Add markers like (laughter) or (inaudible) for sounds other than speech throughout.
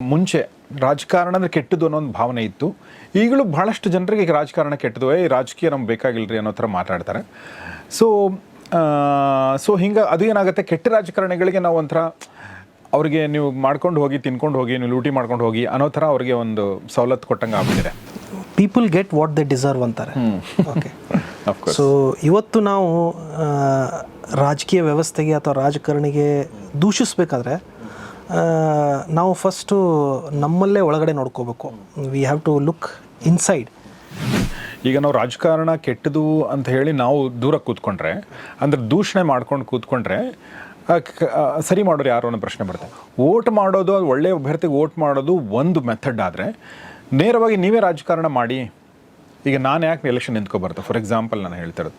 ಮುಂಚೆ ರಾಜಕಾರಣ ಅಂದರೆ ಕೆಟ್ಟದು ಅನ್ನೋ ಒಂದು ಭಾವನೆ ಇತ್ತು. ಈಗಲೂ ಬಹಳಷ್ಟು ಜನರಿಗೆ ಈಗ ರಾಜಕಾರಣ ಕೆಟ್ಟದು ಏ ರಾಜಕೀಯ ನಮ್ಗೆ ಬೇಕಾಗಿಲ್ಲರಿ ಅನ್ನೋ ಥರ ಮಾತಾಡ್ತಾರೆ. ಸೊ ಸೊ ಹಿಂಗೆ ಅದು ಏನಾಗುತ್ತೆ? ಕೆಟ್ಟ ರಾಜಕಾರಣಿಗಳಿಗೆ ನಾವು ಒಂಥರ ಅವ್ರಿಗೆ ನೀವು ಮಾಡ್ಕೊಂಡು ಹೋಗಿ ತಿನ್ಕೊಂಡು ಹೋಗಿ ನೀವು ಲೂಟಿ ಮಾಡ್ಕೊಂಡು ಹೋಗಿ ಅನ್ನೋ ಥರ ಅವ್ರಿಗೆ ಒಂದು ಸವಲತ್ತು ಕೊಟ್ಟಂಗೆ ಆಗ್ಬಿಟ್ಟಿದೆ. People get what they deserve ಅಂತಾರೆ. ಓಕೆ ಸೊ (laughs) ಇವತ್ತು ನಾವು ರಾಜಕೀಯ ವ್ಯವಸ್ಥೆಗೆ ಅಥವಾ ರಾಜಕಾರಣಿಗೆ ದೂಷಿಸ್ಬೇಕಾದ್ರೆ ನಾವು ಫಸ್ಟು ನಮ್ಮಲ್ಲೇ ಒಳಗಡೆ ನೋಡ್ಕೋಬೇಕು. We have to look inside ಈಗ ನಾವು ರಾಜಕಾರಣ ಕೆಟ್ಟದು ಅಂತ ಹೇಳಿ ನಾವು ದೂರ ಕೂತ್ಕೊಂಡ್ರೆ ಅಂದ್ರೆ ದೂಷಣೆ ಮಾಡ್ಕೊಂಡು ಕೂತ್ಕೊಂಡ್ರೆ ಸರಿ ಮಾಡೋರು ಯಾರು ಅನ್ನೋ ಪ್ರಶ್ನೆ ಬರುತ್ತೆ. ಓಟ್ ಮಾಡೋದು ಅದು ಒಳ್ಳೆಯ ಅಭ್ಯರ್ಥಿಗೆ ವೋಟ್ ಮಾಡೋದು ಒಂದು ಮೆಥಡ್ ಆದರೆ ನೇರವಾಗಿ ನೀವೇ ರಾಜಕಾರಣ ಮಾಡಿ. ಈಗ ನಾನು ಯಾಕೆ ಎಲೆಕ್ಷನ್ ನಿಂತ್ಕೊಬಾರ್ದು? ಫಾರ್ ಎಕ್ಸಾಂಪಲ್ ನಾನು ಹೇಳ್ತಿರೋದು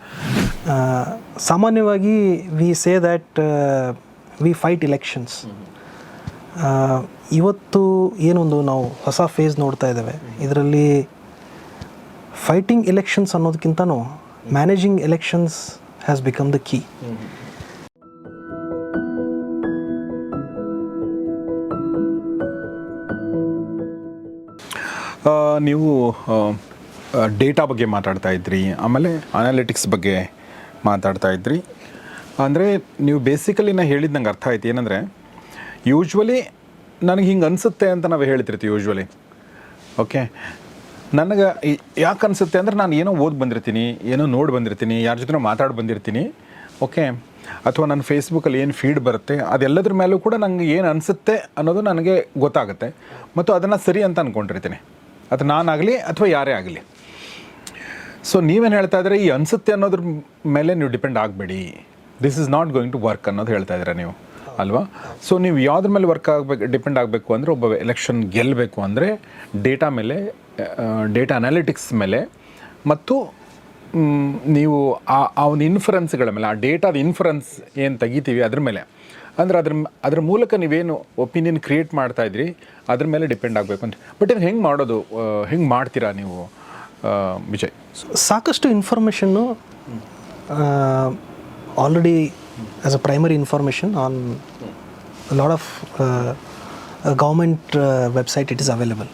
ಸಾಮಾನ್ಯವಾಗಿ we say that we fight elections ಇವತ್ತು ಏನೊಂದು ನಾವು ಹೊಸ ಫೇಸ್ ನೋಡ್ತಾ ಇದ್ದೇವೆ. ಇದರಲ್ಲಿ fighting elections ಅನ್ನೋದಕ್ಕಿಂತನೂ managing elections has become the key ನೀವು ಡೇಟಾ ಬಗ್ಗೆ ಮಾತಾಡ್ತಾ ಇದ್ರಿ, ಆಮೇಲೆ ಅನಾಲಿಟಿಕ್ಸ್ ಬಗ್ಗೆ ಮಾತಾಡ್ತಾ ಇದ್ರಿ. ಅಂದರೆ ನೀವು ಬೇಸಿಕಲಿ ನಾನು ಹೇಳಿದ ನಂಗೆ ಅರ್ಥ ಆಯ್ತು. ಏನಂದರೆ ಯೂಶ್ವಲಿ ನನಗೆ ಹಿಂಗೆ ಅನಿಸುತ್ತೆ ಅಂತ ನಾವು ಹೇಳ್ತಿರ್ತೀವಿ ಯೂಶ್ವಲಿ ಓಕೆ ನನಗೆ ಯಾಕೆ ಅನಿಸುತ್ತೆ ಅಂದರೆ ನಾನು ಏನೋ ಓದಿ ಬಂದಿರ್ತೀನಿ, ಏನೋ ನೋಡಿ ಬಂದಿರ್ತೀನಿ, ಯಾರ ಜೊತೆ ಮಾತಾಡಿ ಬಂದಿರ್ತೀನಿ ಓಕೆ ಅಥವಾ ನನ್ನ ಫೇಸ್ಬುಕ್ಕಲ್ಲಿ ಏನು ಫೀಡ್ ಬರುತ್ತೆ, ಅದೆಲ್ಲದ್ರ ಮೇಲೂ ಕೂಡ ನನಗೆ ಏನು ಅನಿಸುತ್ತೆ ಅನ್ನೋದು ನನಗೆ ಗೊತ್ತಾಗುತ್ತೆ. ಮತ್ತು ಅದನ್ನು ಸರಿ ಅಂತ ಅಂದ್ಕೊಂಡಿರ್ತೀನಿ ಅದು ನಾನಾಗಲಿ ಅಥವಾ ಯಾರೇ ಆಗಲಿ. ಸೊ ನೀವೇನು ಹೇಳ್ತಾ ಇದ್ರೆ ಈ ಅನಿಸುತ್ತೆ ಅನ್ನೋದ್ರ ಮೇಲೆ ನೀವು ಡಿಪೆಂಡ್ ಆಗಬೇಡಿ. This is not going to work ಅನ್ನೋದು ಹೇಳ್ತಾ ಇದ್ದೀರಾ ನೀವು. ಅಲ್ವಾ? ಸೊ ನೀವು ಯಾವ್ದ್ರ ಮೇಲೆ ವರ್ಕ್ ಆಗಬೇಕು ಡಿಪೆಂಡ್ ಆಗಬೇಕು ಅಂದರೆ ಒಬ್ಬ ಎಲೆಕ್ಷನ್ ಗೆಲ್ಲಬೇಕು ಅಂದರೆ ಡೇಟಾ ಮೇಲೆ ಡೇಟಾ ಅನಾಲಿಟಿಕ್ಸ್ ಮೇಲೆ ಮತ್ತು ನೀವು ಆ ಆ ಒಂದು ಇನ್ಫರೆನ್ಸ್ಗಳ ಮೇಲೆ, ಆ ಡೇಟಾದ ಇನ್ಫರೆನ್ಸ್ ಏನು ತೆಗಿತೀವಿ ಅದ್ರ ಮೇಲೆ. ಅಂದರೆ ಅದ್ರ ಅದ್ರ ಮೂಲಕ ನೀವೇನು ಒಪಿನಿಯನ್ ಕ್ರಿಯೇಟ್ ಮಾಡ್ತಾ ಇದ್ರಿ, ಅದ್ರ ಮೇಲೆ ಡಿಪೆಂಡ್ ಆಗಬೇಕು ಅಂತ. ಬಟ್ ಇದು ಹೆಂಗೆ ಮಾಡೋದು ಹೆಂಗೆ ಮಾಡ್ತೀರಾ ನೀವು ವಿಜಯ್? ಸಾಕಷ್ಟು information already as a primary information on lot of government website it is available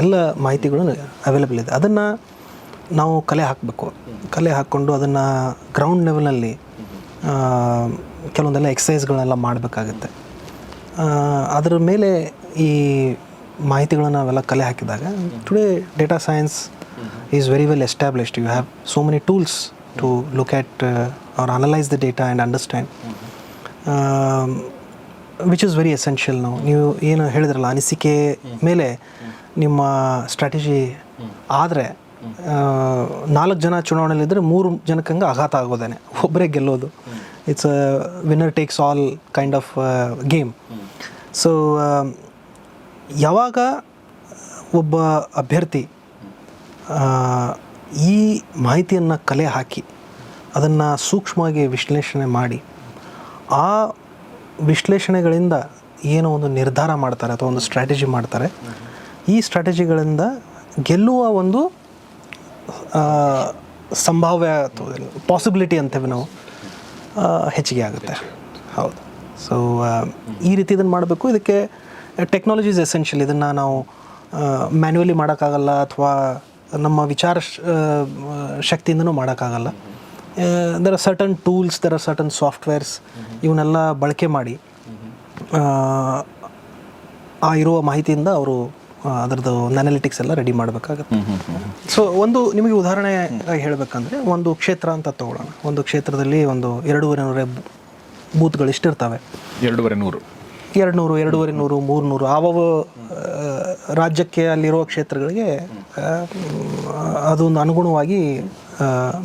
ಎಲ್ಲ ಮಾಹಿತಿಗಳು ಅವೈಲೇಬಲ್ ಇದೆ. ಅದನ್ನು ನಾವು ಕಲೆ ಹಾಕಬೇಕು. ಕಲೆ ಹಾಕ್ಕೊಂಡು ಅದನ್ನು ಗ್ರೌಂಡ್ ಲೆವೆಲಲ್ಲಿ ಕೆಲವೊಂದೆಲ್ಲ ಎಕ್ಸಸೈಸ್ಗಳನ್ನೆಲ್ಲ ಮಾಡಬೇಕಾಗತ್ತೆ. ಅದರ ಮೇಲೆ ಈ ಮಾಹಿತಿಗಳನ್ನು ನಾವೆಲ್ಲ ಕಲೆ ಹಾಕಿದಾಗ today data science is very well established you have so many tools to look at or analyse the data and understand which is very essential ನಾವು ನೀವು ಏನು ಹೇಳಿದ್ರಲ್ಲ ಅನಿಸಿಕೆ ಮೇಲೆ ನಿಮ್ಮ ಸ್ಟ್ರಾಟಜಿ ಆದರೆ ನಾಲ್ಕು ಜನ ಚುನಾವಣೆಯಲ್ಲಿದ್ದರೆ ಮೂರು ಜನಕ್ಕಂಗೆ ಆಘಾತ ಆಗೋದೇನೆ. ಒಬ್ಬರೇ ಗೆಲ್ಲೋದು. It's winner takes all kind of game so ಯಾವಾಗ ಒಬ್ಬ ಅಭ್ಯರ್ಥಿ ಆ, ಈ ಮಾಹಿತಿಯನ್ನು ಕಲೆ ಹಾಕಿ ಅದನ್ನು ಸೂಕ್ಷ್ಮವಾಗಿ ವಿಶ್ಲೇಷಣೆ ಮಾಡಿ, ಆ ವಿಶ್ಲೇಷಣೆಗಳಿಂದ ಏನೋ ಒಂದು ನಿರ್ಧಾರ ಮಾಡ್ತಾರೆ ಅಥವಾ ಒಂದು ಸ್ಟ್ರಾಟಜಿ ಮಾಡ್ತಾರೆ. ಈ ಸ್ಟ್ರಾಟಜಿಗಳಿಂದ ಗೆಲ್ಲುವ ಒಂದು ಸಂಭಾವ್ಯ ಪಾಸಿಬಿಲಿಟಿ ಅಂತೇವೆ ನಾವು ಹೆಚ್ಚಿಗೆ ಆಗುತ್ತೆ. ಹೌದು. ಸೊ ಈ ರೀತಿ ಇದನ್ನು ಮಾಡಬೇಕು. ಇದಕ್ಕೆ ಟೆಕ್ನಾಲಜಿ ಇಸ್ ಎಸೆನ್ಷಿಯಲ್ ಇದನ್ನು ನಾವು ಮ್ಯಾನ್ಯುವಲಿ ಮಾಡೋಕ್ಕಾಗಲ್ಲ ಅಥವಾ ನಮ್ಮ ವಿಚಾರ ಶಕ್ತಿಯಿಂದನೂ ಮಾಡೋಕ್ಕಾಗಲ್ಲ. There are certain tools there are certain softwares ಇವನ್ನೆಲ್ಲ ಬಳಕೆ ಮಾಡಿ ಆ, ಇರುವ ಮಾಹಿತಿಯಿಂದ ಅವರು ಅದರದ್ದು ಅನಾಲಿಟಿಕ್ಸ್ ಎಲ್ಲ ರೆಡಿ ಮಾಡಬೇಕಾಗತ್ತೆ. ಸೊ ಒಂದು ನಿಮಗೆ ಉದಾಹರಣೆ ಹೇಳಬೇಕಂದ್ರೆ ಒಂದು ಕ್ಷೇತ್ರ ಅಂತ ತಗೊಳ್ಳೋಣ. ಒಂದು ಕ್ಷೇತ್ರದಲ್ಲಿ ಒಂದು ಎರಡೂವರೆ ನೂರ ಬೂತ್ಗಳು ಇಷ್ಟಿರ್ತವೆ ಎರಡೂವರೆ ನೂರು. ಎರಡು ನೂರು ಎರಡೂವರೆ ನೂರು ಮೂರು ನೂರು ಆವ ರಾಜ್ಯಕ್ಕೆ ಅಲ್ಲಿರುವ ಕ್ಷೇತ್ರಗಳಿಗೆ ಅದೊಂದು ಅನುಗುಣವಾಗಿ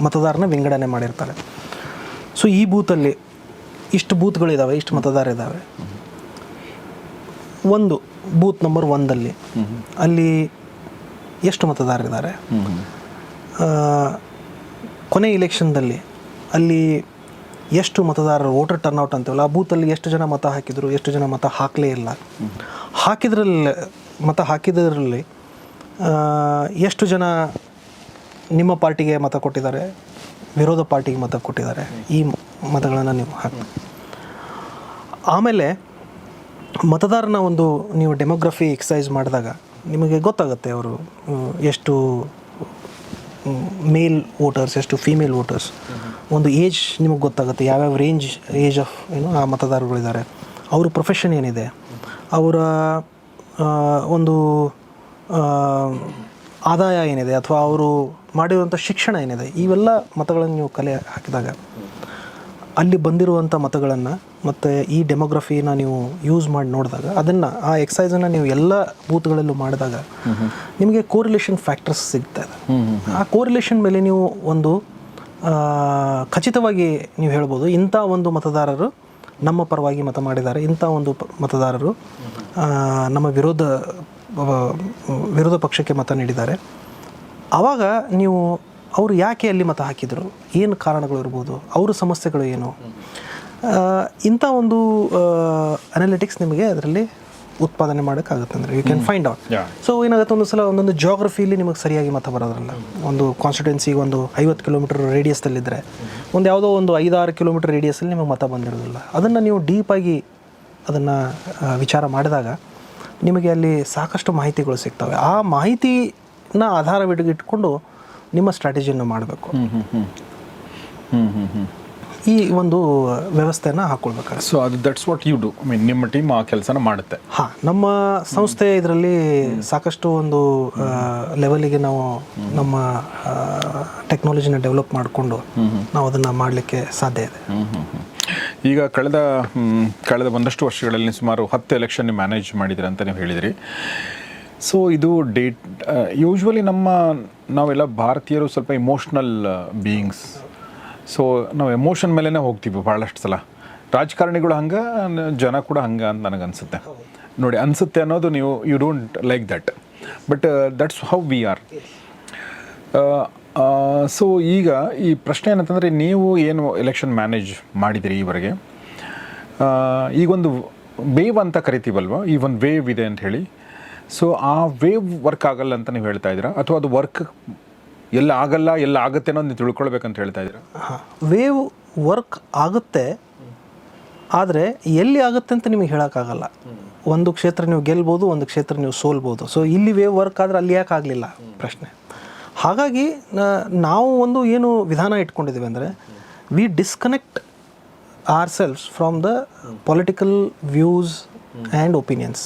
ಮತದಾರನ ವಿಂಗಡಣೆ ಮಾಡಿರ್ತಾರೆ. ಸೊ ಈ ಬೂತಲ್ಲಿ ಇಷ್ಟು ಬೂತ್ಗಳಿದ್ದಾವೆ ಇಷ್ಟು ಮತದಾರ ಇದ್ದಾವೆ ಒಂದು, ಬೂತ್ ನಂಬರ್ ಒಂದಲ್ಲಿ ಅಲ್ಲಿ ಎಷ್ಟು ಮತದಾರರಿದ್ದಾರೆ ಕೊನೆ ಇಲೆಕ್ಷನ್ದಲ್ಲಿ ಅಲ್ಲಿ ಎಷ್ಟು ಮತದಾರರು ವೋಟರ್ ಟರ್ನ್ಔಟ್ ಅಂತೇವಲ್ಲ, ಆ ಬೂತಲ್ಲಿ ಎಷ್ಟು ಜನ ಮತ ಹಾಕಿದ್ರು, ಎಷ್ಟು ಜನ ಮತ ಹಾಕಲೇ ಇಲ್ಲ. ಹಾಕಿದ್ರಲ್ಲಿ, ಮತ ಹಾಕಿದ್ರಲ್ಲಿ ಎಷ್ಟು ಜನ ನಿಮ್ಮ ಪಾರ್ಟಿಗೆ ಮತ ಕೊಟ್ಟಿದ್ದಾರೆ? ವಿರೋಧ ಪಾರ್ಟಿಗೆ ಮತ ಕೊಟ್ಟಿದ್ದಾರೆ? ಈ ಮತಗಳನ್ನು ನೀವು ಹಾಕಿ ಆಮೇಲೆ ಮತದಾರನ ಒಂದು ನೀವು ಡೆಮೋಗ್ರಫಿ ಎಕ್ಸಸೈಸ್ ಮಾಡಿದಾಗ ನಿಮಗೆ ಗೊತ್ತಾಗುತ್ತೆ ಅವರು ಎಷ್ಟು ಮೇಲ್ ವೋಟರ್ಸ್ ಎಷ್ಟು ಫೀಮೇಲ್ ವೋಟರ್ಸ್ ಒಂದು ಏಜ್ ನಿಮಗೆ ಗೊತ್ತಾಗುತ್ತೆ, ಯಾವ್ಯಾವ ರೇಂಜ್ ಏಜ್ ಆಫ್ ಏನು, ಆ ಮತದಾರಗಳಿದ್ದಾರೆ ಅವ್ರ ಪ್ರೊಫೆಷನ್ ಏನಿದೆ? ಅವರ ಒಂದು ಆದಾಯ ಏನಿದೆ ಅಥವಾ ಅವರು ಮಾಡಿರುವಂಥ ಶಿಕ್ಷಣ ಏನಿದೆ, ಇವೆಲ್ಲ ಮತಗಳನ್ನು ನೀವು ಕಲೆ ಹಾಕಿದಾಗ ಅಲ್ಲಿ ಬಂದಿರುವಂಥ ಮತಗಳನ್ನು ಮತ್ತು ಈ ಡೆಮೋಗ್ರಫಿನ ನೀವು ಯೂಸ್ ಮಾಡಿ ನೋಡಿದಾಗ ಅದನ್ನು, ಆ ಎಕ್ಸಸೈಸನ್ನು ನೀವು ಎಲ್ಲ ಬೂತ್ಗಳಲ್ಲೂ ಮಾಡಿದಾಗ ನಿಮಗೆ ಕೋರಿಲೇಷನ್ ಫ್ಯಾಕ್ಟರ್ಸ್ ಸಿಗ್ತದೆ ಆ ಕೋರಿಲೇಷನ್ ಮೇಲೆ ನೀವು ಒಂದು ಖಚಿತವಾಗಿ ನೀವು ಹೇಳ್ಬೋದು, ಇಂಥ ಒಂದು ಮತದಾರರು ನಮ್ಮ ಪರವಾಗಿ ಮತ ಮಾಡಿದ್ದಾರೆ, ಇಂಥ ಒಂದು ಮತದಾರರು ನಮ್ಮ ವಿರೋಧ ವಿರೋಧ ಪಕ್ಷಕ್ಕೆ ಮತ ನೀಡಿದ್ದಾರೆ. ಆವಾಗ ನೀವು ಅವರು ಯಾಕೆ ಅಲ್ಲಿ ಮತ ಹಾಕಿದರು? ಏನು ಕಾರಣಗಳು ಇರ್ಬೋದು? ಅವರ ಸಮಸ್ಯೆಗಳು ಏನು? ಇಂಥ ಒಂದು ಅನಾಲಿಟಿಕ್ಸ್ ನಿಮಗೆ ಅದರಲ್ಲಿ ಉತ್ಪಾದನೆ ಮಾಡೋಕ್ಕಾಗುತ್ತೆ ಅಂದರೆ you can find out. So ಏನಾಗುತ್ತೆ ಒಂದು ಸಲ ಒಂದೊಂದು ಜಾಗ್ರಫಿಲಿ ನಿಮಗೆ ಸರಿಯಾಗಿ ಮತ ಬರೋದ್ರಲ್ಲ. ಒಂದು ಕಾನ್ಸ್ಟಿಟ್ಯೂನ್ಸಿಗೆ ಒಂದು ಐವತ್ತು ಕಿಲೋಮೀಟರ್ ರೇಡಿಯಸ್ದಲ್ಲಿದ್ದರೆ ಒಂದು ಯಾವುದೋ ಒಂದು ಐದಾರು ಕಿಲೋಮೀಟರ್ ರೇಡಿಯಸ್ಸಲ್ಲಿ ನಿಮಗೆ ಮತ ಬಂದಿರೋದಿಲ್ಲ. ಅದನ್ನು ನೀವು ಡೀಪಾಗಿ ಅದನ್ನು ವಿಚಾರ ಮಾಡಿದಾಗ ನಿಮಗೆ ಅಲ್ಲಿ ಸಾಕಷ್ಟು ಮಾಹಿತಿಗಳು ಸಿಗ್ತವೆ. ಆ ಮಾಹಿತಿನ ಆಧಾರವಿಟ್ಟುಕೊಂಡು ನಿಮ್ಮ ಸ್ಟ್ರಾಟಜಿಯನ್ನು ಮಾಡಬೇಕು. ಈ ಒಂದು ವ್ಯವಸ್ಥೆಯನ್ನು ಹಾಕೊಳ್ಬೇಕಾಗುತ್ತೆ. ಸೊ ಅದು that's what you do I mean ನಿಮ್ಮ ಟೀಮ್ ಆ ಕೆಲಸನ ಮಾಡುತ್ತೆ. ಹಾಂ ನಮ್ಮ ಸಂಸ್ಥೆ ಇದರಲ್ಲಿ ಸಾಕಷ್ಟು ಒಂದು ಲೆವೆಲಿಗೆ ನಾವು ನಮ್ಮ ಟೆಕ್ನಾಲಜಿನ ಡೆವಲಪ್ ಮಾಡಿಕೊಂಡು ನಾವು ಅದನ್ನು ಮಾಡಲಿಕ್ಕೆ ಸಾಧ್ಯ ಇದೆ. ಈಗ ಕಳೆದ ಕಳೆದ ಒಂದಷ್ಟು ವರ್ಷಗಳಲ್ಲಿ ಸುಮಾರು ಹತ್ತು ಎಲೆಕ್ಷನ್ ಮ್ಯಾನೇಜ್ ಮಾಡಿದಿರ ಅಂತ ನೀವು ಹೇಳಿದಿರಿ. ಸೊ ಇದು ಡೇಟ್ ಯೂಶ್ವಲಿ ನಮ್ಮ, ನಾವೆಲ್ಲ ಭಾರತೀಯರು ಸ್ವಲ್ಪ ಇಮೋಷ್ನಲ್ ಬೀಯಿಂಗ್ಸ್ ಸೊ ನಾವು ಎಮೋಷನ್ ಮೇಲೇ ಹೋಗ್ತೀವಿ ಭಾಳಷ್ಟು ಸಲ. ರಾಜಕಾರಣಿಗಳು ಹಂಗೆ, ಜನ ಕೂಡ ಹಂಗೆ ಅಂತ ನನಗೆ ಅನಿಸುತ್ತೆ ನೋಡಿ, ಅನಿಸುತ್ತೆ ಅನ್ನೋದು ನೀವು you don't like that but that's how we are so ಈಗ ಈ ಪ್ರಶ್ನೆ ಏನಂತಂದರೆ ನೀವು ಏನು ಎಲೆಕ್ಷನ್ ಮ್ಯಾನೇಜ್ ಮಾಡಿದಿರಿ ಈವರೆಗೆ? ಈಗೊಂದು ವೇವ್ ಅಂತ ಕರಿತೀವಲ್ವ? ಈ ಒಂದು ವೇವ್ ಇದೆ ಅಂತ ಹೇಳಿ. ಸೊ ಆ ವೇವ್ ವರ್ಕ್ ಆಗಲ್ಲ ಅಂತ ನೀವು ಹೇಳ್ತಾ ಇದ್ದೀರಾ? ಅಥವಾ ಅದು ವರ್ಕ್ ಎಲ್ಲ ಆಗಲ್ಲ, ಎಲ್ಲ ಆಗುತ್ತೆ ಅನ್ನೋದು ನೀವು ತಿಳ್ಕೊಳ್ಬೇಕಂತ ಹೇಳ್ತಾ ಇದ್ದೀರಾ? ವೇವ್ ವರ್ಕ್ ಆಗುತ್ತೆ. ಆದರೆ ಎಲ್ಲಿ ಆಗುತ್ತೆ ಅಂತ ನಿಮಗೆ ಹೇಳೋಕ್ಕಾಗಲ್ಲ. ಒಂದು ಕ್ಷೇತ್ರ ನೀವು ಗೆಲ್ಬೋದು, ಒಂದು ಕ್ಷೇತ್ರ ನೀವು ಸೋಲ್ಬೋದು. ಸೊ ಇಲ್ಲಿ ವೇವ್ ವರ್ಕ್ ಆದರೆ ಅಲ್ಲಿ ಯಾಕೆ ಆಗಲಿಲ್ಲ ಪ್ರಶ್ನೆ? ಹಾಗಾಗಿ ನಾವು ಒಂದು ಏನು ವಿಧಾನ ಇಟ್ಕೊಂಡಿದ್ದೀವಿ ಅಂದರೆ we disconnect our selves from the political views and opinions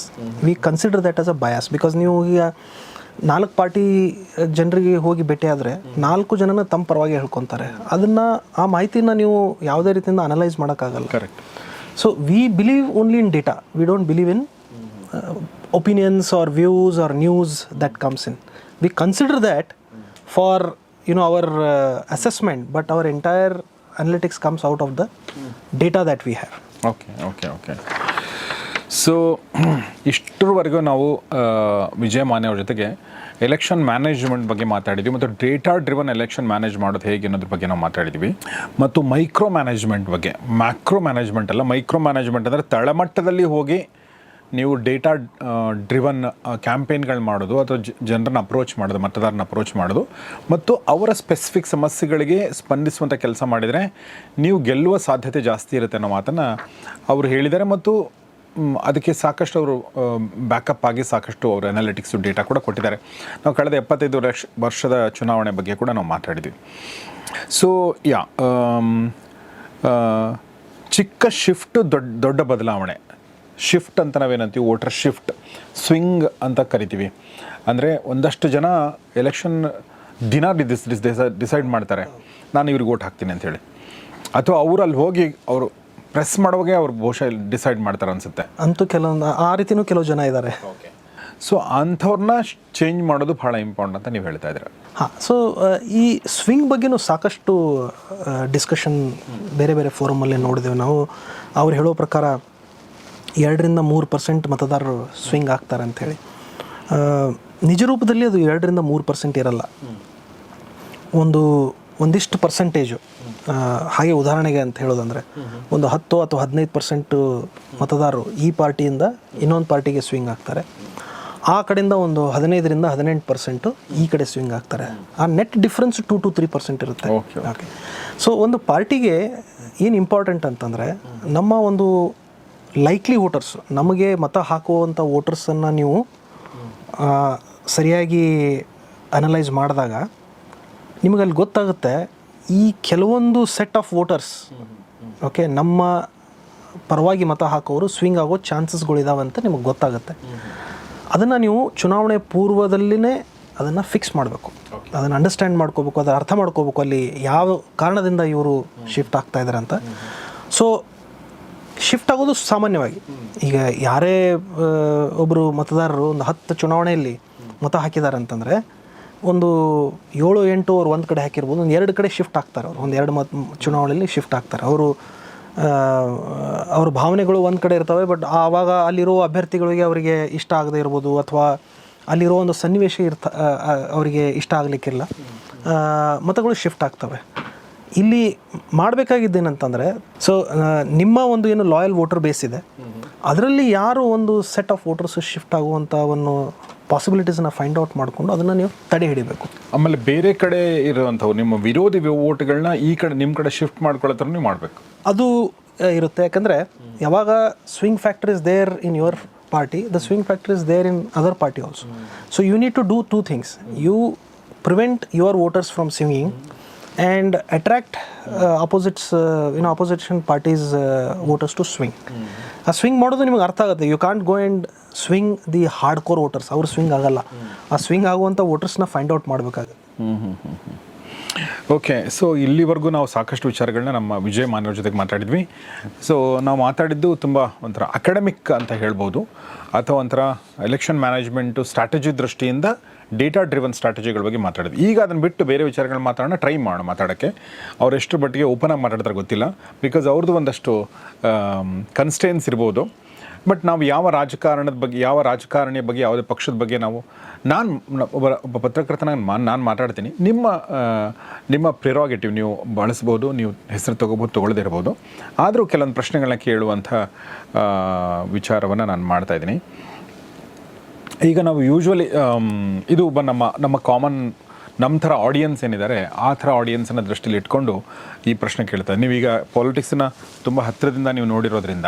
we consider that as a bias because ನೀವು ಈಗ ನಾಲ್ಕು ಪಾರ್ಟಿ ಜನರಿಗೆ ಹೋಗಿ ಭೇಟಿಯಾದರೆ ನಾಲ್ಕು ಜನನ ತಮ್ಮ ಪರವಾಗಿ ಹೇಳ್ಕೊತಾರೆ. ಅದನ್ನು ಆ ಮಾಹಿತಿನ ನೀವು ಯಾವುದೇ ರೀತಿಯಿಂದ ಅನಲೈಸ್ ಮಾಡೋಕ್ಕಾಗಲ್ಲ. Correct so we believe only in data we don't believe in opinions or views or news that comes in we consider that for you our our assessment but our entire analytics comes out of the data that we have. Okay okay okay so ಇಷ್ಟರವರೆಗೂ ನಾವು ವಿಜಯ ಮಾನ್ಯ ಅವ್ರ ಜೊತೆಗೆ election management ಬಗ್ಗೆ ಮಾತಾಡಿದ್ವಿ ಮತ್ತು data driven election manage ಮಾಡೋದು ಹೇಗೆ ಅನ್ನೋದ್ರ ಬಗ್ಗೆ ನಾವು ಮಾತಾಡಿದ್ವಿ ಮತ್ತು ಮೈಕ್ರೋ ಮ್ಯಾನೇಜ್ಮೆಂಟ್ ಬಗ್ಗೆ ಮ್ಯಾಕ್ರೋ ಮ್ಯಾನೇಜ್ಮೆಂಟ್ ಅಲ್ಲ ಮೈಕ್ರೋ ಮ್ಯಾನೇಜ್ಮೆಂಟ್ ಅಂದರೆ ತಳಮಟ್ಟದಲ್ಲಿ ಹೋಗಿ ನೀವು ಡೇಟಾ ಡ್ರಿವನ್ ಕ್ಯಾಂಪೇನ್ಗಳು ಮಾಡೋದು ಅಥವಾ ಜನರನ್ನ ಅಪ್ರೋಚ್ ಮಾಡೋದು ಮತದಾರನ ಅಪ್ರೋಚ್ ಮಾಡೋದು. ಮತ್ತು ಅವರ ಸ್ಪೆಸಿಫಿಕ್ ಸಮಸ್ಯೆಗಳಿಗೆ ಸ್ಪಂದಿಸುವಂಥ ಕೆಲಸ ಮಾಡಿದರೆ ನೀವು ಗೆಲ್ಲುವ ಸಾಧ್ಯತೆ ಜಾಸ್ತಿ ಇರುತ್ತೆ ಅನ್ನೋ ಮಾತನ್ನು ಅವರು ಹೇಳಿದ್ದಾರೆ. ಮತ್ತು ಅದಕ್ಕೆ ಸಾಕಷ್ಟು ಅವರು ಬ್ಯಾಕಪ್ ಆಗಿ ಸಾಕಷ್ಟು ಅವರು ಅನಾಲಿಟಿಕ್ಸು ಡೇಟಾ ಕೂಡ ಕೊಟ್ಟಿದ್ದಾರೆ. ನಾವು ಕಳೆದ ಎಪ್ಪತ್ತೈದು ವರ್ಷ, ವರ್ಷದ ಚುನಾವಣೆ ಬಗ್ಗೆ ಕೂಡ ನಾವು ಮಾತಾಡಿದ್ವಿ. ಸೊ ಯಾ ಚಿಕ್ಕ ಶಿಫ್ಟು ದೊಡ್ಡ ದೊಡ್ಡ ಬದಲಾವಣೆ. ಶಿಫ್ಟ್ ಅಂತ ನಾವೇನಂತೀವಿ ವೋಟರ್ ಶಿಫ್ಟ್ ಸ್ವಿಂಗ್ ಅಂತ ಕರಿತೀವಿ. ಅಂದರೆ ಒಂದಷ್ಟು ಜನ ಎಲೆಕ್ಷನ್ ದಿನ ಡಿಸ್ ಡಿಸೈಡ್ ಮಾಡ್ತಾರೆ ನಾನು ಇವ್ರಿಗೆ ಓಟ್ ಹಾಕ್ತೀನಿ ಅಂತೇಳಿ ಅಥವಾ ಅವರು ಅಲ್ಲಿ ಹೋಗಿ ಅವರು ಪ್ರೆಸ್ ಮಾಡುವಾಗೆ ಅವ್ರು ಬಹುಶಃ ಡಿಸೈಡ್ ಮಾಡ್ತಾರೆ ಅನಿಸುತ್ತೆ. ಅಂತೂ ಕೆಲವೊಂದು ಆ ರೀತಿನೂ ಕೆಲವು ಜನ ಇದ್ದಾರೆ. ಸೊ ಅಂಥವ್ರನ್ನ ಚೇಂಜ್ ಮಾಡೋದು ಭಾಳ ಇಂಪಾರ್ಟೆಂಟ್ ಅಂತ ನೀವು ಹೇಳ್ತಾ ಇದ್ದೀರ. ಹಾಂ ಸೊ ಈ ಸ್ವಿಂಗ್ ಬಗ್ಗೆನೂ ಸಾಕಷ್ಟು ಡಿಸ್ಕಷನ್ ಬೇರೆ ಬೇರೆ ಫೋರಮಲ್ಲಿ ನೋಡಿದೆವು ನಾವು. ಅವ್ರು ಹೇಳೋ ಪ್ರಕಾರ ಎರಡರಿಂದ ಮೂರು ಪರ್ಸೆಂಟ್ ಮತದಾರರು ಸ್ವಿಂಗ್ ಆಗ್ತಾರೆ ಅಂಥೇಳಿ ನಿಜ ರೂಪದಲ್ಲಿ ಅದು ಎರಡರಿಂದ ಮೂರು ಪರ್ಸೆಂಟ್ ಇರಲ್ಲ. ಒಂದು ಒಂದಿಷ್ಟು ಪರ್ಸೆಂಟೇಜು ಹಾಗೆ ಉದಾಹರಣೆಗೆ ಅಂತ ಹೇಳೋದಂದರೆ ಒಂದು ಹತ್ತು ಅಥವಾ ಹದಿನೈದು ಪರ್ಸೆಂಟು ಮತದಾರರು ಈ ಪಾರ್ಟಿಯಿಂದ ಇನ್ನೊಂದು ಪಾರ್ಟಿಗೆ ಸ್ವಿಂಗ್ ಆಗ್ತಾರೆ. ಆ ಕಡೆಯಿಂದ ಒಂದು ಹದಿನೈದರಿಂದ ಹದಿನೆಂಟು ಪರ್ಸೆಂಟು ಈ ಕಡೆ ಸ್ವಿಂಗ್ ಆಗ್ತಾರೆ. ಆ net difference two to three percent ಇರುತ್ತೆ. ಓಕೆ ಸೊ ಒಂದು ಪಾರ್ಟಿಗೆ ಏನು ಇಂಪಾರ್ಟೆಂಟ್ ಅಂತಂದರೆ ನಮ್ಮ ಒಂದು ಲೈಕ್ಲಿ ವೋಟರ್ಸ್ ನಮಗೆ ಮತ ಹಾಕುವಂಥ ವೋಟರ್ಸನ್ನು ನೀವು ಸರಿಯಾಗಿ ಅನಲೈಸ್ ಮಾಡಿದಾಗ ನಿಮಗೆ ಅಲ್ಲಿ ಗೊತ್ತಾಗುತ್ತೆ ಈ ಕೆಲವೊಂದು ಸೆಟ್ ಆಫ್ ವೋಟರ್ಸ್ ಓಕೆ ನಮ್ಮ ಪರವಾಗಿ ಮತ ಹಾಕೋರು ಸ್ವಿಂಗ್ ಆಗೋ ಚಾನ್ಸಸ್ಗಳಿದಾವೆ ಅಂತ ನಿಮಗೆ ಗೊತ್ತಾಗುತ್ತೆ. ಅದನ್ನು ನೀವು ಚುನಾವಣೆ ಪೂರ್ವದಲ್ಲಿನೇ ಅದನ್ನು ಫಿಕ್ಸ್ ಮಾಡಬೇಕು. ಅದನ್ನು ಅಂಡರ್ಸ್ಟ್ಯಾಂಡ್ ಮಾಡ್ಕೋಬೇಕು ಅದನ್ನು ಅರ್ಥ ಮಾಡ್ಕೋಬೇಕು ಅಲ್ಲಿ ಯಾವ ಕಾರಣದಿಂದ ಇವರು ಶಿಫ್ಟ್ ಆಗ್ತಾ ಇದ್ದಾರೆ ಅಂತ. ಸೊ ಶಿಫ್ಟ್ ಆಗೋದು ಸಾಮಾನ್ಯವಾಗಿ. ಈಗ ಯಾರೇ ಒಬ್ಬರು ಮತದಾರರು ಒಂದು ಹತ್ತು ಚುನಾವಣೆಯಲ್ಲಿ ಮತ ಹಾಕಿದ್ದಾರೆ ಅಂತಂದರೆ, ಒಂದು ಏಳು, ಎಂಟು ಅವ್ರು ಒಂದು ಕಡೆ ಹಾಕಿರ್ಬೋದು, ಒಂದು ಎರಡು ಕಡೆ ಶಿಫ್ಟ್ ಆಗ್ತಾರೆ ಅವರು. ಒಂದು ಎರಡು ಮತ, ಚುನಾವಣೆಯಲ್ಲಿ ಶಿಫ್ಟ್ ಆಗ್ತಾರೆ. ಅವರು ಅವ್ರ ಭಾವನೆಗಳು ಒಂದು ಕಡೆ ಇರ್ತವೆ, ಬಟ್ ಆವಾಗ ಅಲ್ಲಿರೋ ಅಭ್ಯರ್ಥಿಗಳಿಗೆ ಅವರಿಗೆ ಇಷ್ಟ ಆಗದೆ ಇರ್ಬೋದು, ಅಥವಾ ಅಲ್ಲಿರೋ ಒಂದು ಸನ್ನಿವೇಶ ಇರ್ತ ಅವರಿಗೆ ಇಷ್ಟ ಆಗಲಿಕ್ಕಿಲ್ಲ. ಮತಗಳು ಶಿಫ್ಟ್ ಆಗ್ತವೆ. ಇಲ್ಲಿ ಮಾಡಬೇಕಾಗಿದ್ದೇನಂತಂದರೆ ಸೊ ನಿಮ್ಮ ಒಂದು ಏನು ಲಾಯಲ್ ವೋಟರ್ ಬೇಸ್ ಇದೆ ಅದರಲ್ಲಿ ಯಾರು ಒಂದು ಸೆಟ್ ಆಫ್ ವೋಟರ್ಸ್ ಶಿಫ್ಟ್ ಆಗುವಂಥ ಒಂದು ಪಾಸಿಬಿಲಿಟೀಸನ್ನ ಫೈಂಡ್ ಔಟ್ ಮಾಡಿಕೊಂಡು ಅದನ್ನು ನೀವು ತಡೆ ಹಿಡಿಬೇಕು. ಆಮೇಲೆ ಬೇರೆ ಕಡೆ ಇರುವಂಥವು ನಿಮ್ಮ ವಿರೋಧಿ ಓಟ್ಗಳನ್ನ ಈ ಕಡೆ ನಿಮ್ಮ ಕಡೆ ಶಿಫ್ಟ್ ಮಾಡ್ಕೊಳ್ಳೋ ಥರ ನೀವು ಮಾಡಬೇಕು. ಅದು ಇರುತ್ತೆ. ಯಾಕಂದರೆ ಯಾವಾಗ swing factor is there in your party the swing factor is there in other party also so you need to do two things you prevent your voters from swinging and attract opposites in opposition parties voters to swing ಆ swing ಮಾಡೋದು ನಿಮಗೆ ಅರ್ಥ ಆಗುತ್ತೆ. You can't go and swing the hardcore voters ಅವ್ರು swing ಆಗಲ್ಲ. ಆ swing ಆಗುವಂಥ ವೋಟರ್ಸ್ನ ಫೈಂಡ್ ಔಟ್ ಮಾಡಬೇಕಾಗುತ್ತೆ. ಓಕೆ ಸೊ ಇಲ್ಲಿವರೆಗೂ ನಾವು ಸಾಕಷ್ಟು ವಿಚಾರಗಳನ್ನ ನಮ್ಮ ವಿಜಯ್ ಮಾನವ್ರ ಜೊತೆಗೆ ಮಾತಾಡಿದ್ವಿ. ಸೊ ನಾವು ಮಾತಾಡಿದ್ದು ತುಂಬ ಒಂಥರ ಅಕಾಡೆಮಿಕ್ ಅಂತ ಹೇಳ್ಬೋದು ಅಥವಾ ಒಂಥರ ಎಲೆಕ್ಷನ್ ಮ್ಯಾನೇಜ್ಮೆಂಟು ಸ್ಟ್ರಾಟಜಿ ದೃಷ್ಟಿಯಿಂದ ಡೇಟಾ ಡ್ರಿವನ್ ಸ್ಟ್ರಾಟಜಿಗಳ ಬಗ್ಗೆ ಮಾತಾಡೋದು ಈಗ ಅದನ್ನು ಬಿಟ್ಟು ಬೇರೆ ವಿಚಾರಗಳನ್ನ ಮಾತಾಡೋಣ ಟ್ರೈ ಮಾಡೋಣ ಮಾತಾಡೋಕ್ಕೆ. ಅವ್ರು ಎಷ್ಟು ಮಟ್ಟಿಗೆ ಓಪನ್ ಆಗಿ ಮಾತಾಡ್ತಾರೆ ಗೊತ್ತಿಲ್ಲ. ಬಿಕಾಸ್ ಅವ್ರದ್ದು ಒಂದಷ್ಟು ಕನ್ಸ್ಟೆನ್ಸ್ ಇರ್ಬೋದು. ಬಟ್ ನಾವು ಯಾವ ರಾಜಕಾರಣದ ಬಗ್ಗೆ, ಯಾವ ರಾಜಕಾರಣಿಯ ಬಗ್ಗೆ, ಯಾವುದೇ ಪಕ್ಷದ ಬಗ್ಗೆ ನಾವು, ನಾನು ಒಬ್ಬ ಪತ್ರಕರ್ತನಾಗಿ ಮಾ, ನಾನು ಮಾತಾಡ್ತೀನಿ. ನಿಮ್ಮ ನಿಮ್ಮ ಪ್ರೆರೋಗೇಟಿವ್ ನೀವು ಬಳಸ್ಬೋದು, ನೀವು ಹೆಸರು ತೊಗೋಬೋದು ತೊಗೊಳ್ಳದೇ ಇರ್ಬೋದು. ಆದರೂ ಕೆಲವೊಂದು ಪ್ರಶ್ನೆಗಳನ್ನ ಕೇಳುವಂಥ ವಿಚಾರವನ್ನು ನಾನು ಮಾಡ್ತಾ ಇದ್ದೀನಿ. ಈಗ ನಾವು ಯೂಶ್ವಲಿ ಇದು ಒಬ್ಬ ನಮ್ಮ ನಮ್ಮ ಕಾಮನ್ ನಮ್ಮ ಥರ ಆಡಿಯನ್ಸ್ ಏನಿದ್ದಾರೆ, ಆ ಥರ ಆಡಿಯನ್ಸನ್ನು ದೃಷ್ಟಿಲಿ ಇಟ್ಕೊಂಡು ಈ ಪ್ರಶ್ನೆ ಕೇಳ್ತಾರೆ. ನೀವೀಗ ಪಾಲಿಟಿಕ್ಸನ್ನ ತುಂಬ ಹತ್ತಿರದಿಂದ ನೀವು ನೋಡಿರೋದ್ರಿಂದ,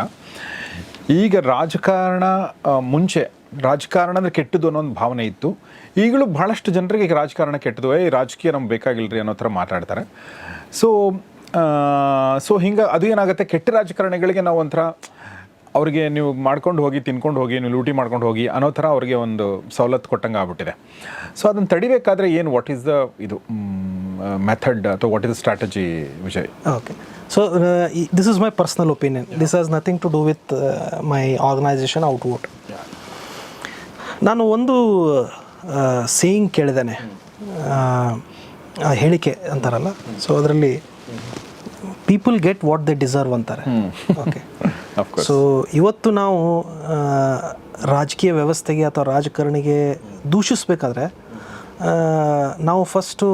ಈಗ ರಾಜಕಾರಣ ಮುಂಚೆ, ರಾಜಕಾರಣ ಅಂದರೆ ಕೆಟ್ಟದ್ದು ಅನ್ನೋ ಒಂದು ಭಾವನೆ ಇತ್ತು. ಈಗಲೂ ಭಾಳಷ್ಟು ಜನರಿಗೆ ಈಗ ರಾಜಕಾರಣ ಕೆಟ್ಟದ್ದು. ಏ ರಾಜಕೀಯ ನಮ್ಗೆ ಬೇಕಾಗಿಲ್ಲರಿ ಅನ್ನೋ ಥರ ಮಾತಾಡ್ತಾರೆ. ಸೊ ಸೊ ಹಿಂಗೆ ಅದು ಏನಾಗುತ್ತೆ? ಕೆಟ್ಟ ರಾಜಕಾರಣಿಗಳಿಗೆ ನಾವು ಒಂಥರ ಅವ್ರಿಗೆ ನೀವು ಮಾಡ್ಕೊಂಡು ಹೋಗಿ ತಿನ್ಕೊಂಡು ಹೋಗಿ ನೀವು ಲೂಟಿ ಮಾಡ್ಕೊಂಡು ಹೋಗಿ ಅನ್ನೋ ಥರ ಅವ್ರಿಗೆ ಒಂದು ಸವಲತ್ತು ಕೊಟ್ಟಂಗೆ ಆಗ್ಬಿಟ್ಟಿದೆ. ಸೊ ಅದನ್ನು ತಡಿಬೇಕಾದ್ರೆ ಏನು ವಾಟ್ ಈಸ್ ದ ಇದು ಮೆಥಡ್ ಅಥವಾ what is strategy Vijay? Okay so this is my personal opinion this opinion. Nothing to do with my organisation out vote. ನಾನು ಒಂದು ಸೇಯಿಂಗ್ ಕೇಳಿದ್ದೇನೆ. ಹೇಳಿಕೆ ಅಂತಾರಲ್ಲ? ಸೊ ಅದರಲ್ಲಿ people get what they deserve ಅಂತಾರೆ. Okay so ಇವತ್ತು ನಾವು ರಾಜಕೀಯ ವ್ಯವಸ್ಥೆಗೆ ಅಥವಾ ರಾಜಕಾರಣಿಗೆ ದೂಷಿಸ್ಬೇಕಾದ್ರೆ ನಾವು ಫಸ್ಟು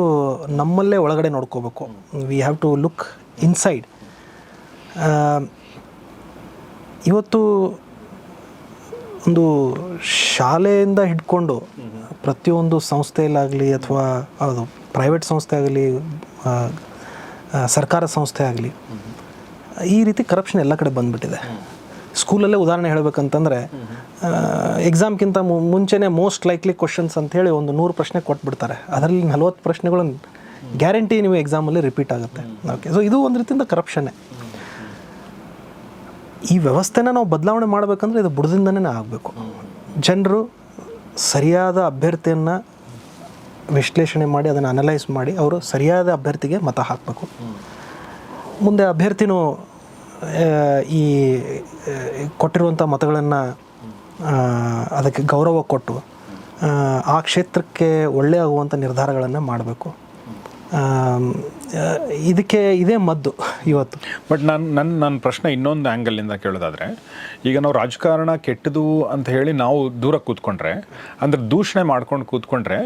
ನಮ್ಮಲ್ಲೇ ಒಳಗಡೆ ನೋಡ್ಕೋಬೇಕು. We have to look inside ಇವತ್ತು ಒಂದು ಶಾಲೆಯಿಂದ ಹಿಡ್ಕೊಂಡು ಪ್ರತಿಯೊಂದು ಸಂಸ್ಥೆಯಲ್ಲಾಗಲಿ ಅಥವಾ ಅದು ಪ್ರೈವೇಟ್ ಸಂಸ್ಥೆ ಆಗಲಿ ಸರ್ಕಾರ ಸಂಸ್ಥೆ ಆಗಲಿ ಈ ರೀತಿ ಕರಪ್ಷನ್ ಎಲ್ಲ ಕಡೆ ಬಂದ್ಬಿಟ್ಟಿದೆ. ಸ್ಕೂಲಲ್ಲೇ ಉದಾಹರಣೆ ಹೇಳ್ಬೇಕಂತಂದರೆ ಎಕ್ಸಾಮ್ಗಿಂತ ಮುಂಚೆನೇ ಮೋಸ್ಟ್ ಲೈಕ್ಲಿ ಕ್ವಶನ್ಸ್ ಅಂತೇಳಿ ಒಂದು ನೂರು ಪ್ರಶ್ನೆ ಕೊಟ್ಬಿಡ್ತಾರೆ. ಅದರಲ್ಲಿ ನಲ್ವತ್ತು ಪ್ರಶ್ನೆಗಳು ಗ್ಯಾರಂಟಿ ನೀವು ಎಕ್ಸಾಮಲ್ಲಿ ರಿಪೀಟ್ ಆಗುತ್ತೆ. ಓಕೆ ಸೊ ಇದು ಒಂದು ರೀತಿಯಿಂದ ಕರಪ್ಷನ್ನೇ ಈ ವ್ಯವಸ್ಥೆನ ನಾವು ಬದಲಾವಣೆ ಮಾಡಬೇಕಂದ್ರೆ ಇದು ಬುಡದಿಂದನೇ ಆಗಬೇಕು. ಜನರು ಸರಿಯಾದ ಅಭ್ಯರ್ಥಿಯನ್ನು ವಿಶ್ಲೇಷಣೆ ಮಾಡಿ, ಅದನ್ನು ಅನಲೈಸ್ ಮಾಡಿ, ಅವರು ಸರಿಯಾದ ಅಭ್ಯರ್ಥಿಗೆ ಮತ ಹಾಕಬೇಕು. ಮುಂದೆ ಅಭ್ಯರ್ಥಿನೂ ಈ ಕೊಟ್ಟಿರುವಂಥ ಮತಗಳನ್ನು ಅದಕ್ಕೆ ಗೌರವ ಕೊಟ್ಟು ಆ, ಕ್ಷೇತ್ರಕ್ಕೆ ಒಳ್ಳೆ ಆಗುವಂಥ ನಿರ್ಧಾರಗಳನ್ನು ಮಾಡಬೇಕು. ಇದಕ್ಕೆ ಇದೇ ಮದ್ದು ಇವತ್ತು. ಬಟ್ ನಾನು ನನ್ನ ನನ್ನ ಪ್ರಶ್ನೆ ಇನ್ನೊಂದು ಆ್ಯಂಗಲಿಂದ ಕೇಳೋದಾದರೆ ಈಗ ನಾವು ರಾಜಕಾರಣ ಕೆಟ್ಟದು ಅಂತ ಹೇಳಿ ನಾವು ದೂರ ಕೂತ್ಕೊಂಡ್ರೆ ಅಂದರೆ ದೂಷಣೆ ಮಾಡ್ಕೊಂಡು ಕೂತ್ಕೊಂಡ್ರೆ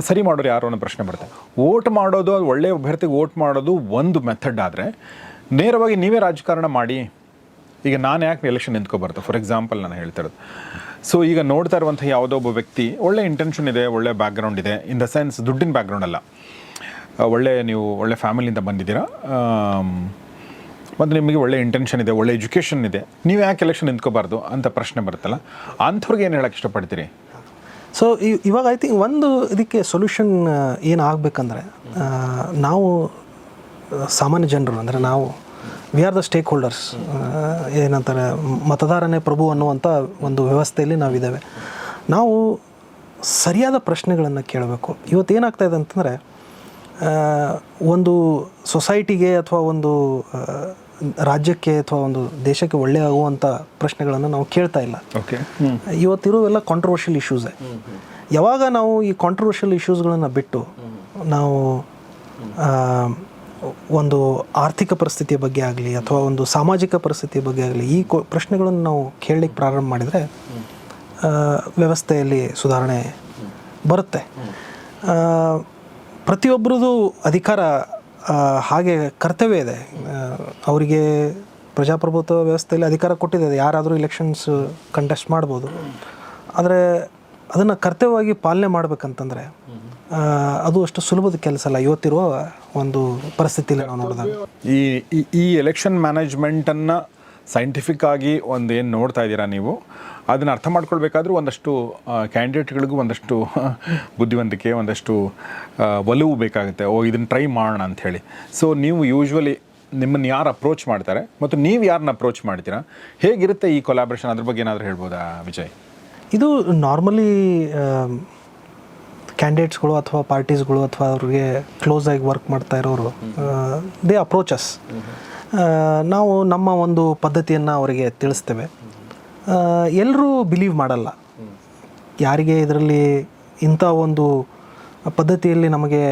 ಸರಿ ಮಾಡೋರು ಯಾರು ಅನ್ನೋ ಪ್ರಶ್ನೆ ಬರುತ್ತೆ. ವೋಟ್ ಮಾಡೋದು ಅದು ಒಳ್ಳೆಯ ಅಭ್ಯರ್ಥಿಗೆ ವೋಟ್ ಮಾಡೋದು ಒಂದು ಮೆಥಡ್ ಆದರೆ ನೇರವಾಗಿ ನೀವೇ ರಾಜಕಾರಣ ಮಾಡಿ. ಈಗ ನಾನು ಯಾಕೆ ಎಲೆಕ್ಷನ್ ನಿಂತ್ಕೊಬಾರ್ದು? ಫಾರ್ ಎಕ್ಸಾಂಪಲ್ ನಾನು ಹೇಳ್ತಿರೋದು ಸೊ ಈಗ ನೋಡ್ತಾ ಇರುವಂಥ ಯಾವುದೋ ಒಬ್ಬ ವ್ಯಕ್ತಿ, ಒಳ್ಳೆ ಇಂಟೆನ್ಷನ್ ಇದೆ, ಒಳ್ಳೆ ಬ್ಯಾಕ್ಗ್ರೌಂಡ್ ಇದೆ. ಇನ್ ದ ಸೆನ್ಸ್ ದುಡ್ಡಿನ ಬ್ಯಾಕ್ಗ್ರೌಂಡ್ ಅಲ್ಲ. ಒಳ್ಳೆ ನೀವು, ಒಳ್ಳೆ ಫ್ಯಾಮಿಲಿಯಿಂದ ಬಂದಿದ್ದೀರಾ. ಮತ್ತು ನಿಮಗೆ ಒಳ್ಳೆ ಇಂಟೆನ್ಷನ್ ಇದೆ, ಒಳ್ಳೆ ಎಜುಕೇಷನ್ ಇದೆ. ನೀವು ಯಾಕೆ ಎಲೆಕ್ಷನ್ ನಿಂತ್ಕೋಬಾರ್ದು ಅಂತ ಪ್ರಶ್ನೆ ಬರುತ್ತಲ್ಲ. ಅಂಥವ್ರಿಗೆ ಏನು ಹೇಳಕ್ಕೆ ಇಷ್ಟಪಡ್ತೀರಿ? ಸೊ ಇವಾಗ ಐ ಥಿಂಕ್ ಒಂದು ಇದಕ್ಕೆ ಸೊಲ್ಯೂಷನ್ ಏನು ಆಗಬೇಕಂದ್ರೆ ನಾವು ಸಾಮಾನ್ಯ ಜನರು ಅಂದರೆ ನಾವು we are the stakeholders ಏನಂತಾರೆ ಮತದಾರನೇ ಪ್ರಭು ಅನ್ನುವಂಥ ಒಂದು ವ್ಯವಸ್ಥೆಯಲ್ಲಿ ನಾವಿದ್ದೇವೆ. ನಾವು ಸರಿಯಾದ ಪ್ರಶ್ನೆಗಳನ್ನು ಕೇಳಬೇಕು. ಇವತ್ತು ಏನಾಗ್ತಾ ಇದೆ ಅಂತಂದರೆ ಒಂದು ಸೊಸೈಟಿಗೆ ಅಥವಾ ಒಂದು ರಾಜ್ಯಕ್ಕೆ ಅಥವಾ ಒಂದು ದೇಶಕ್ಕೆ ಒಳ್ಳೆಯ ಆಗುವಂಥ ಪ್ರಶ್ನೆಗಳನ್ನು ನಾವು ಕೇಳ್ತಾ ಇಲ್ಲ. ಓಕೆ ಇವತ್ತಿರುವೆಲ್ಲ ಕಾಂಟ್ರವರ್ಷಿಯಲ್ ಇಶ್ಯೂಸೇ ಯಾವಾಗ ನಾವು ಈ ಕಾಂಟ್ರವರ್ಷಿಯಲ್ ಇಶ್ಯೂಸ್ಗಳನ್ನು ಬಿಟ್ಟು ನಾವು ಒಂದು ಆರ್ಥಿಕ ಪರಿಸ್ಥಿತಿಯ ಬಗ್ಗೆ ಆಗಲಿ ಅಥವಾ ಒಂದು ಸಾಮಾಜಿಕ ಪರಿಸ್ಥಿತಿಯ ಬಗ್ಗೆ ಆಗಲಿ ಈ ಕೊ ಪ್ರಶ್ನೆಗಳನ್ನು ನಾವು ಕೇಳಲಿಕ್ಕೆ ಪ್ರಾರಂಭ ಮಾಡಿದರೆ ವ್ಯವಸ್ಥೆಯಲ್ಲಿ ಸುಧಾರಣೆ ಬರುತ್ತೆ. ಪ್ರತಿಯೊಬ್ಬರದು ಅಧಿಕಾರ ಹಾಗೆ ಕರ್ತವ್ಯ ಇದೆ. ಅವರಿಗೆ ಪ್ರಜಾಪ್ರಭುತ್ವ ವ್ಯವಸ್ಥೆಯಲ್ಲಿ ಅಧಿಕಾರ ಕೊಟ್ಟಿದೆ. ಯಾರಾದರೂ ಇಲೆಕ್ಷನ್ಸ್ ಕಂಟೆಸ್ಟ್ ಮಾಡ್ಬೋದು. ಆದರೆ ಅದನ್ನು ಕರ್ತವ್ಯವಾಗಿ ಪಾಲನೆ ಮಾಡಬೇಕಂತಂದರೆ ಅದು ಅಷ್ಟು ಸುಲಭದ ಕೆಲಸ ಅಲ್ಲ. ಇವತ್ತಿರುವ ಒಂದು ಪರಿಸ್ಥಿತಿಯಲ್ಲಿ ನಾವು ನೋಡಿದಾಗ. ಈ ಈ- ಎಲೆಕ್ಷನ್ ಮ್ಯಾನೇಜ್ಮೆಂಟನ್ನು ಸೈಂಟಿಫಿಕ್ ಆಗಿ ಒಂದು ಏನು ನೋಡ್ತಾ ಇದ್ದೀರಾ ನೀವು? ಅದನ್ನು ಅರ್ಥ ಮಾಡ್ಕೊಳ್ಬೇಕಾದ್ರೂ ಒಂದಷ್ಟು ಕ್ಯಾಂಡಿಡೇಟ್ಗಳಿಗೂ ಒಂದಷ್ಟು (laughs) ಬುದ್ಧಿವಂತಿಕೆ ಒಂದಷ್ಟು ಒಲವು ಬೇಕಾಗುತ್ತೆ. ಓ ಇದನ್ನು ಟ್ರೈ ಮಾಡೋಣ ಹೇಳಿ. ಸೊ ನೀವು ಯೂಶ್ವಲಿ ನಿಮ್ಮನ್ನು ಯಾರು ಅಪ್ರೋಚ್ ಮಾಡ್ತಾರೆ ಮತ್ತು ನೀವು ಯಾರನ್ನ ಅಪ್ರೋಚ್ ಮಾಡ್ತೀರಾ? ಹೇಗಿರುತ್ತೆ ಈ ಕೊಲಾಬ್ರೇಷನ್ ಅದ್ರ ಬಗ್ಗೆ ಏನಾದರೂ ಹೇಳ್ಬೋದಾ ವಿಜಯ್? ಇದು ನಾರ್ಮಲಿ ಕ್ಯಾಂಡಿಡೇಟ್ಸ್ಗಳು ಅಥವಾ ಪಾರ್ಟೀಸ್ಗಳು ಅಥವಾ ಅವ್ರಿಗೆ ಕ್ಲೋಸ್ ಆಗಿ ವರ್ಕ್ ಮಾಡ್ತಾ ಇರೋರು ದೇ ಅಪ್ರೋಚಸ್ ನಾವು ನಮ್ಮ ಒಂದು ಪದ್ಧತಿಯನ್ನು ಅವರಿಗೆ ತಿಳಿಸ್ತೇವೆ. ಎಲ್ಲರೂ ಬಿಲೀವ್ ಮಾಡಲ್ಲ. ಯಾರಿಗೆ ಇದರಲ್ಲಿ ಇಂಥ ಒಂದು ಪದ್ಧತಿಯಲ್ಲಿ ನಮಗೆ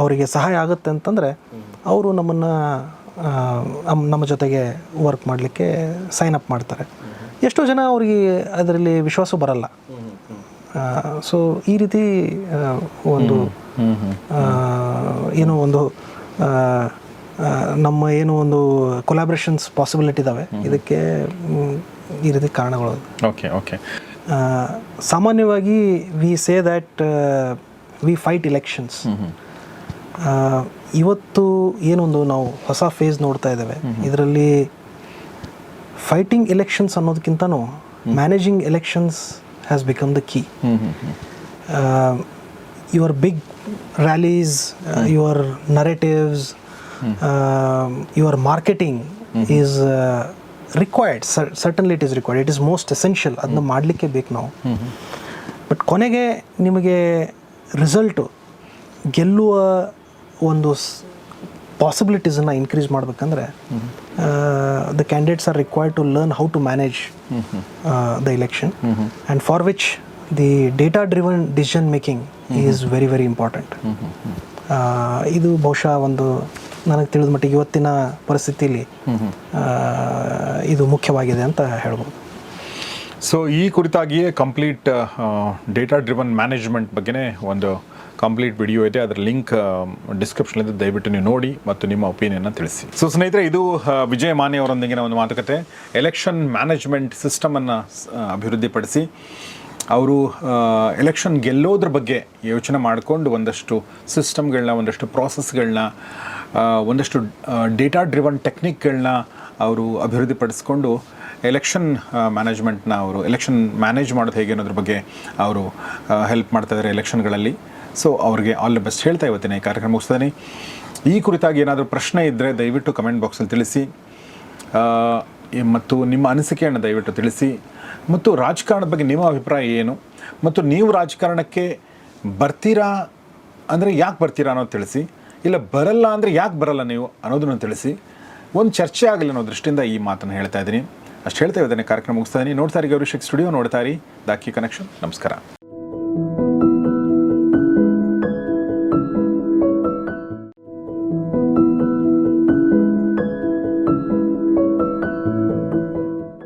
ಅವರಿಗೆ ಸಹಾಯ ಆಗುತ್ತೆ ಅಂತಂದರೆ ಅವರು ನಮ್ಮನ್ನು ನಮ್ಮ ಜೊತೆಗೆ ವರ್ಕ್ ಮಾಡಲಿಕ್ಕೆ ಸೈನ್ ಅಪ್ ಮಾಡ್ತಾರೆ. ಎಷ್ಟೋ ಜನ ಅವರಿಗೆ ಅದರಲ್ಲಿ ವಿಶ್ವಾಸ ಬರಲ್ಲ. ಸೊ ಈ ರೀತಿ ಒಂದು ಏನೋ ಒಂದು ನಮ್ಮ ಏನು ಒಂದು ಕೊಲಾಬ್ರೇಷನ್ಸ್ ಪಾಸಿಬಿಲಿಟಿ ಇದ್ದಾವೆ ಇದಕ್ಕೆ ಈ ರೀತಿ ಕಾರಣಗಳು. ಓಕೆ ಓಕೆ ಸಾಮಾನ್ಯವಾಗಿ we say that we fight elections ಇವತ್ತು ಏನೊಂದು ನಾವು ಹೊಸ ಫೇಸ್ ನೋಡ್ತಾ ಇದ್ದೇವೆ. ಇದರಲ್ಲಿ fighting elections ಅನ್ನೋದಕ್ಕಿಂತನೂ managing elections has become the key your big rallies your narratives your marketing is required certainly it is required it is most essential ಅದನ್ನ ಮಾಡಲಿಕ್ಕೆ ಬೇಕು ನಾವು. ಬಟ್ ಕೊನೆಗೆ ನಿಮಗೆ ರಿಸಲ್ಟು ಗೆಲ್ಲುವ ಒಂದು ಪಾಸಿಬಿಲಿಟೀಸನ್ನು ಇನ್ಕ್ರೀಸ್ ಮಾಡಬೇಕಂದ್ರೆ the candidates are required to learn how to manage the election and for which the data driven decision making is very very important ಇದು ಬಹುಶಃ ಒಂದು ನನಗೆ ತಿಳಿದ ಮಟ್ಟಿಗೆ ಇವತ್ತಿನ ಪರಿಸ್ಥಿತಿಯಲ್ಲಿ ಇದು ಮುಖ್ಯವಾಗಿದೆ ಅಂತ ಹೇಳ್ಬೋದು. ಸೊ ಈ ಕುರಿತಾಗಿಯೇ ಕಂಪ್ಲೀಟ್ ಡೇಟಾ ಡ್ರಿವನ್ ಮ್ಯಾನೇಜ್ಮೆಂಟ್ ಬಗ್ಗೆನೇ ಒಂದು ಕಂಪ್ಲೀಟ್ ವಿಡಿಯೋ ಇದೆ. ಅದರ ಲಿಂಕ್ ಡಿಸ್ಕ್ರಿಪ್ಷನ್ ದಯವಿಟ್ಟು ನೀವು ನೋಡಿ ಮತ್ತು ನಿಮ್ಮ ಒಪಿನಿಯನ್ನ ತಿಳಿಸಿ. ಸೊ ಸ್ನೇಹಿತರೆ, ಇದು ವಿಜಯ್ ವಿಜಯ ಮಾನೆ ಅವರೊಂದಿಗಿನ ಒಂದು ಮಾತುಕತೆ. ಎಲೆಕ್ಷನ್ ಮ್ಯಾನೇಜ್ಮೆಂಟ್ ಸಿಸ್ಟಮನ್ನು ಅಭಿವೃದ್ಧಿಪಡಿಸಿ ಅವರು ಎಲೆಕ್ಷನ್ ಗೆಲ್ಲೋದ್ರ ಬಗ್ಗೆ ಯೋಚನೆ ಮಾಡಿಕೊಂಡು ಒಂದಷ್ಟು ಸಿಸ್ಟಮ್ಗಳನ್ನ ಒಂದಷ್ಟು ಪ್ರಾಸೆಸ್ಗಳನ್ನ ಒಂದಷ್ಟು ಡೇಟಾ ಡ್ರಿವನ್ ಟೆಕ್ನಿಕ್ಗಳನ್ನ ಅವರು ಅಭಿವೃದ್ಧಿಪಡಿಸ್ಕೊಂಡು ಎಲೆಕ್ಷನ್ ಮ್ಯಾನೇಜ್ಮೆಂಟ್ನ ಅವರು, ಎಲೆಕ್ಷನ್ ಮ್ಯಾನೇಜ್ ಮಾಡೋದು ಹೇಗೆ ಅನ್ನೋದ್ರ ಬಗ್ಗೆ ಅವರು ಹೆಲ್ಪ್ ಮಾಡ್ತಾಯಿದ್ದಾರೆ ಎಲೆಕ್ಷನ್ಗಳಲ್ಲಿ. ಸೊ ಅವ್ರಿಗೆ ಆಲ್ ದ ಬೆಸ್ಟ್ ಹೇಳ್ತಾ ಇವತ್ತಿನ ಈ ಕಾರ್ಯಕ್ರಮ ಮುಗಿಸ್ತಾನೆ. ಈ ಕುರಿತಾಗಿ ಏನಾದರೂ ಪ್ರಶ್ನೆ ಇದ್ದರೆ ದಯವಿಟ್ಟು ಕಮೆಂಟ್ ಬಾಕ್ಸಲ್ಲಿ ತಿಳಿಸಿ. ಮತ್ತು ನಿಮ್ಮ ಅನಿಸಿಕೆಯನ್ನು ದಯವಿಟ್ಟು ತಿಳಿಸಿ. ಮತ್ತು ರಾಜಕಾರಣದ ಬಗ್ಗೆ ನಿಮ್ಮ ಅಭಿಪ್ರಾಯ ಏನು? ಮತ್ತು ನೀವು ರಾಜಕಾರಣಕ್ಕೆ ಬರ್ತೀರಾ? ಅಂದರೆ ಯಾಕೆ ಬರ್ತೀರಾ ಅನ್ನೋದು ತಿಳಿಸಿ. ಇಲ್ಲ ಬರಲ್ಲ ಅಂದರೆ ಯಾಕೆ ಬರಲ್ಲ ನೀವು ಅನ್ನೋದನ್ನು ತಿಳಿಸಿ. ಒಂದು ಚರ್ಚೆ ಆಗಲಿ ಅನ್ನೋ ದೃಷ್ಟಿಯಿಂದ ಈ ಮಾತನ್ನು ಹೇಳ್ತಾ ಇದ್ದೀನಿ. ಅಷ್ಟು ಹೇಳ್ತಾ ಇದ್ದೇನೆ ಕಾರ್ಯಕ್ರಮ ಮುಗಿಸ್ತಾ ಇದ್ದೀನಿ. ನೋಡ್ತಾ ಇರಿ ಗೌರಿಶಕ್ ಸ್ಟುಡಿಯೋ, ನೋಡ್ತಾ ಇರಿ. ದಾಕಿ ಕನೆಕ್ಷನ್. ನಮಸ್ಕಾರ.